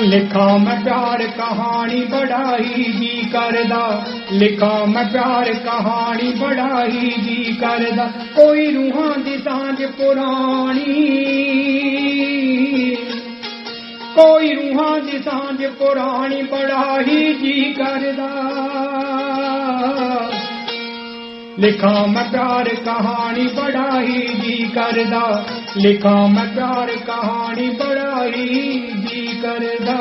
ਲਿਖਾ ਮੈਂ ਪਿਆਰ ਕਹਾਣੀ ਬੜਾਈ ਜੀ ਕਰਦਾ। ਲਿਖਾਂ ਮੈਂ ਪਿਆਰ ਕਹਾਣੀ ਬੜਾਈ ਜੀ ਕਰਦਾ। ਕੋਈ ਰੂਹਾਂ ਦੀ ਸਾਂਝ ਪੁਰਾਣੀ। ਕੋਈ ਰੂਹਾਂ ਦੀ ਸਾਂਝ ਪੁਰਾਣੀ ਬੜਾਈ ਜੀ ਕਰਦਾ। ਲਿਖਾਂ ਮੈਂ ਪਿਆਰ ਕਹਾਣੀ ਬੜਾਈ ਜੀ ਕਰਦਾ। ਲਿਖਾਂ ਮੈਂ ਪਿਆਰ ਕਹਾਣੀ ਬੜਾਈ ਜੀ ਕਰਦਾ।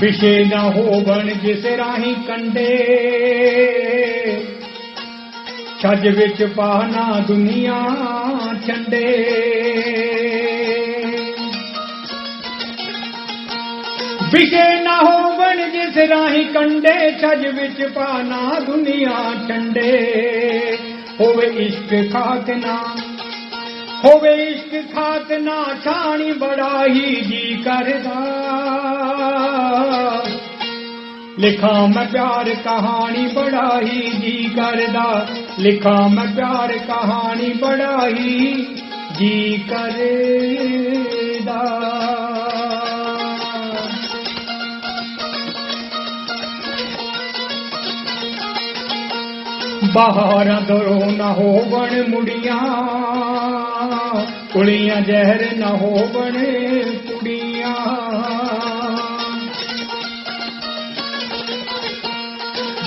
ਵਿਸ਼ੇ ਨਾ ਹੋਵਣ ਜਿਸ ਰਾਹੀਂ ਕੰਡੇ, ਛੱਜ ਵਿੱਚ ਪਾਣਾ ਦੁਨੀਆ ਛੰਡੇ। ਵਿਸ਼ੇ ਨਾ ਹੋਵਣ ਜਿਸ ਰਾਹੀਂ ਕੰਡੇ ਛੱਜ ਵਿੱਚ ਪਾਣਾ ਦੁਨੀਆ ਛੰਡੇ ਹੋਵੇ ਇਸ਼ਕ ਖਾਕਨਾ ਹੋਵੇ ਇਸ਼ਕ ਖਾਕ ਛਾਣੀ ਬੜਾ ਹੀ ਜੀ ਕਰਦਾ। ਲਿਖਾਂ ਮੈਂ ਪਿਆਰ ਕਹਾਣੀ ਬੜਾ ਹੀ ਜੀ ਕਰਦਾ। ਲਿਖਾਂ ਮੈਂ ਪਿਆਰ ਕਹਾਣੀ ਬੜਾ ਹੀ ਜੀ ਕਰੇ। ਬਹਾਰਾਂ ਦਰੋ ਨਾ ਹੋਵਣ ਮੁੜੀਆਂ ਕੁੜੀਆਂ ਜ਼ਹਿਰ ਨਾ ਹੋਵਣ ਕੁੜੀਆਂ।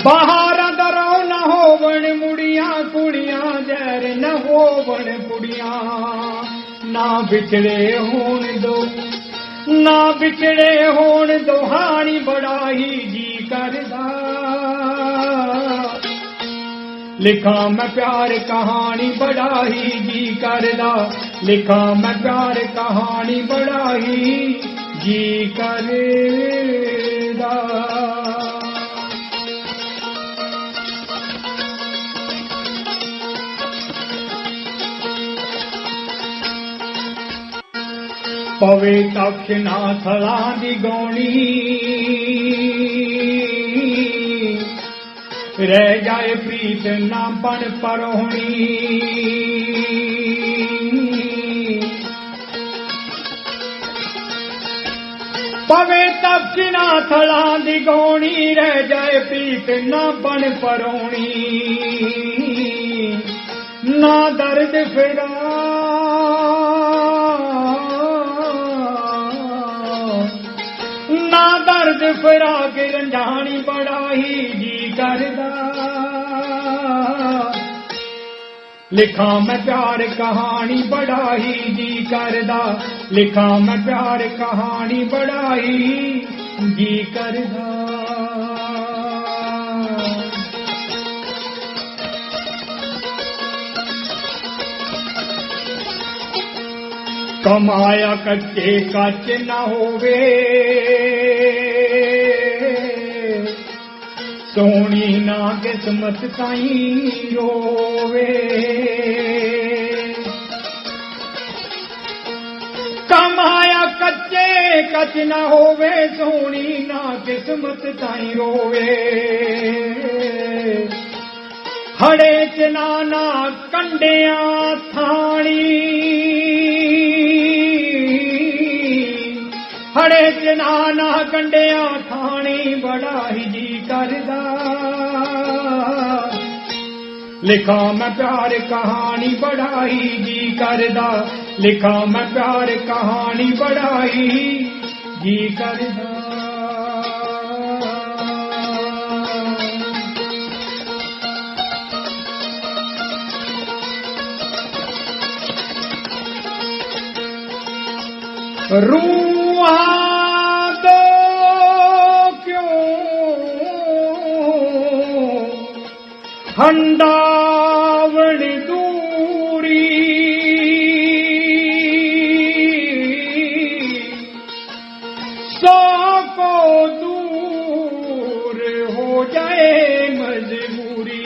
ਬਾਹਰ ਦਰੋ ਨਾ ਹੋਵਣ ਮੁੜੀਆਂ ਕੁੜੀਆਂ ਜ਼ਹਿਰ ਨਾ ਹੋਵਣ ਕੁੜੀਆਂ। ਨਾ ਵਿਛੜੇ ਹੋਣ ਦੋ, ਨਾ ਵਿਛੜੇ ਹੋਣ ਦੁਹਾਣੀ ਹੀ ਜੀ ਕਰਦਾ। ਲਿਖਾਂ ਮੈਂ ਪਿਆਰ ਕਹਾਣੀ ਬੜਾਈ ਜੀ ਕਰਦਾ। ਲਿਖਾਂ ਮੈਂ ਪਿਆਰ ਕਹਾਣੀ ਬੜਾਈ ਜੀ ਕਰਦਾ। ਪਵੇ ਤਖਨਾ ਥਲਾਂ ਦੀ ਗੋਣੀ। ਰਹਿ ਜਾਏ ਪ੍ਰੀਤ ਨਾ ਬਣ ਪਰੋਣੀ ਪਵੇ ਤਖਨਾ ਥਲਾਂ ਦੀ ਗੋਣੀ ਰਹਿ ਜਾਏ ਪ੍ਰੀਤ ਨਾ ਬਣ ਪਰੋਣੀ ਨਾ ਦਰਦ ਫਿਰਾ। ਨਾ ਦਰਦ ਫਿਰਾ ਕੇ ਰੰਝਾਣੀ ਬੜਾਈ ਜੀ। ਕਰਦਾ ਲਿਖਾਂ ਮੈਂ ਪਿਆਰ ਕਹਾਣੀ ਬੜਾਈ ਜੀ ਕਰਦਾ। ਲਿਖਾਂ ਮੈਂ ਪਿਆਰ ਕਹਾਣੀ ਬੜਾਈ ਜੀ ਕਰਦਾ। ਕਮਾਇਆ ਕੱਚੇ ਕੱਚ ਨਾ ਹੋਵੇ। ਸੋਹਣੀ ਨਾ ਕਿਸਮਤ ਤਾਈ ਰੋਵੇ। ਕਮਾਇਆ ਕੱਚੇ ਕੱਚ ਨਾ ਹੋਵੇ, ਸੋਹਣੀ ਨਾ ਕਿਸਮਤ ਤਾਈ ਰੋਵੇ। ਹੜੇ ਚ ਨਾਨਾ ਕੰਡਿਆਂ ਥਾਣੀ। ਹੜੇ ਚ ਨਾ ਕੰਡਿਆਂ ਥਾਣੀ, ਬੜਾ ਹੀ ਜੀ ਕਰਦਾ ਲਿਖਾਂ ਮੈਂ ਪਿਆਰ ਕਹਾਣੀ ਬੜਾਈ ਜੀ ਕਰਦਾ। ਲਿਖਾਂ ਮੈਂ ਪਿਆਰ ਕਹਾਣੀ ਬੜਾਈ ਜੀ ਕਰਦਾ। ਰੂਹਾਂ ਹੰਡਾਵਣ ਦੂਰੀ। ਸੋ ਕੋ ਦੂਰ ਹੋ ਜਾਏ ਮਜਬੂਰੀ।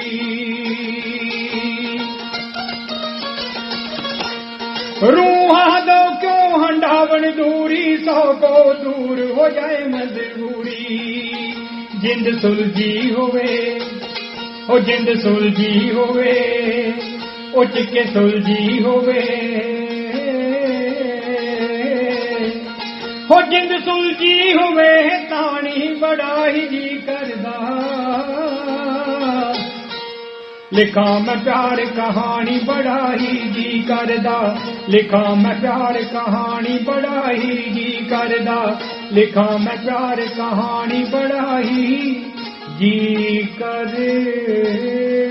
ਰੂਹਾਂ ਦੋ ਕਿਉਂ ਹੰਡਾਵਣ ਦੂਰੀ? ਸੋ ਕੋ ਦੂਰ ਹੋ ਜਾਏ ਮਜਬੂਰੀ। ਜਿੰਦ ਸੁਲਝੀ ਹੋਵੇ ਉਹ ਜਿੰਦ ਸੁਲਝੀ ਹੋਵੇ ਉਹ ਚਿੱਕੇ ਸੁਲਝੀ ਹੋਵੇ। ਹੋ ਜਿੰਦ ਸੁਲਝੀ ਹੋਵੇ, ਤਾਣੀ ਬੜਾ ਹੀ ਜੀ ਕਰਦਾ। ਲਿਖਾਂ ਮੈਂ ਪਿਆਰ ਕਹਾਣੀ ਬੜਾ ਹੀ ਜੀ ਕਰਦਾ। ਲਿਖਾਂ ਮੈਂ ਪਿਆਰ ਕਹਾਣੀ ਬੜਾ ਹੀ ਜੀ ਕਰਦਾ। ਲਿਖਾਂ ਮੈਂ ਪਿਆਰ ਕਹਾਣੀ ਬੜਾ ਹੀ ਜੀ ਕਰਦਾ